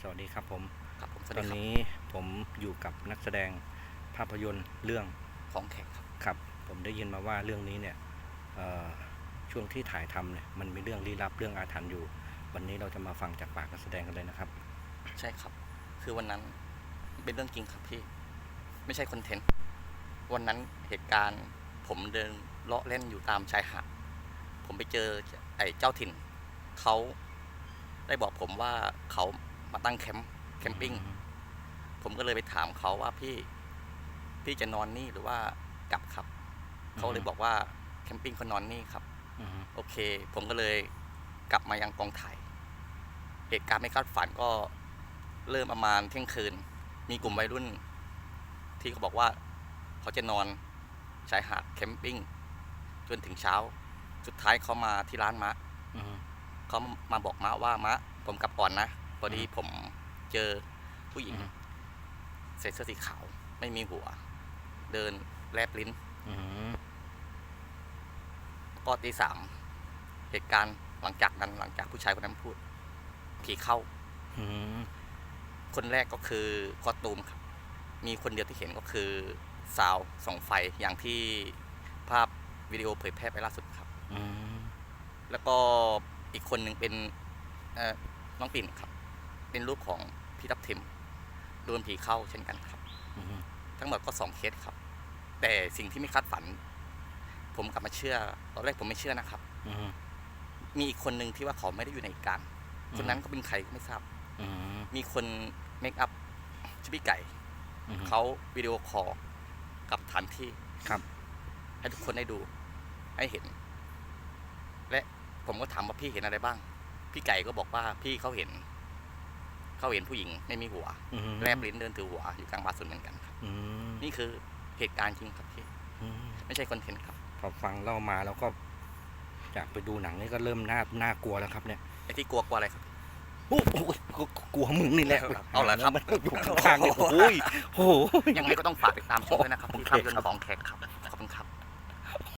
สวัสดีครับผมครับผมสวัสตอดีนครับนี้ผมอยู่กับนักแสดงภาพยนตร์เรื่องของแขกครับครับ ผมได้ยินมาว่าเรื่องนี้เนี่ยเอ่อช่วงที่ถ่ายทำเนี่ยมันมีเรื่องลี้ลับเรื่องอาถรรพ์อยู่ วันนี้เราจะมาฟังจากปากนักแสดงกันเลยนะครับ ใช่ครับ คือวันนั้นเป็นเรื่องจริงครับพี่ ไม่ใช่คอนเทนต์ วันนั้นเหตุการณ์ผมเดินเลาะเล่นอยู่ตามชายหาด ผมไปเจอไอ้เจ้าถิ่น เขาได้บอกผมว่าเขา มาตั้งแคมป์แคมปิ้งผมก็เลยไปถามเขาว่าพี่พี่จะนอนนี่หรือว่ากลับครับ เขาเลยบอกว่าแคมปิ้งเขานอนนี่ครับอืมโอเค ผมก็เลยกลับมายังกองถ่ายเหตุการณ์ไม่คาดฝันก็เริ่มประมาณเที่ยงคืน มีกลุ่มวัยรุ่น ที่เขาบอกว่าเขาจะนอนชายหาดแคมปิ้งจนถึงเช้า สุดท้ายเขามาที่ร้านมะอืมเขามาบอกมะว่ามะ ผมกลับก่อนนะ พอดีอืมผมเจอผู้หญิงอืมใส่เสื้อสีขาว ไม่มีหัว เดินแลบลิ้นอืมก็ตีสามเหตุการณ์หลังจากนั้นหลังจากผู้ชายคนนั้นพูด ผีเข้าอืมคนแรกก็คือคอสตูมครับ มีคนเดียวที่เห็นก็คือสาวส่องไฟอย่างที่ภาพวิดีโอเผยแพร่ไปล่าสุดครับอืมแล้วก็อีกคนหนึ่งเป็นเอ่อน้องปิ่นครับ เป็นลูกของพี่ทับทิมโดนผีเข้าเช่นกันครับอืมทั้งหมดก็สองเคสครับ แต่สิ่งที่ไม่คาดฝัน ผมกลับมาเชื่อ ตอนแรกผมไม่เชื่อนะครับอืมมีอีกคนหนึ่งที่ว่าเขาไม่ได้อยู่ในเหตุการณ์คนนั้นก็เป็นใครก็ไม่ทราบอืมมีคนเมคอัพชื่อพี่ไก่อืมเขาวิดีโอคอลกับฐานที่ครับ ให้ทุกคนได้ดูให้เห็น และผมก็ถามว่าพี่เห็นอะไรบ้าง พี่ไก่ก็บอกว่าพี่เขาเห็น เขาเห็นผู้หญิงไม่มีหัวอืมแลบลิ้นเดินถือหัวอยู่กลางบาสวนเหมือนกันครับอืมนี่คือเหตุการณ์จริงครับพี่อืมไม่ใช่คอนเทนต์ครับพอฟังเล่ามาแล้วก็อยากไปดูหนังนี่ก็เริ่มน่าน่ากลัวแล้วครับเนี่ยไอ้ที่กลัวกลัวอะไรครับโอ้โหกลัวมึงนี่แหละเอาเหรอครับมันอยู่ข้างๆเนี่ยโอ้ยโอ้โหยังไงก็ต้องฝากติดตามชมด้วยนะครับที่โอเคภาพยนตครับร์ของแขกครับ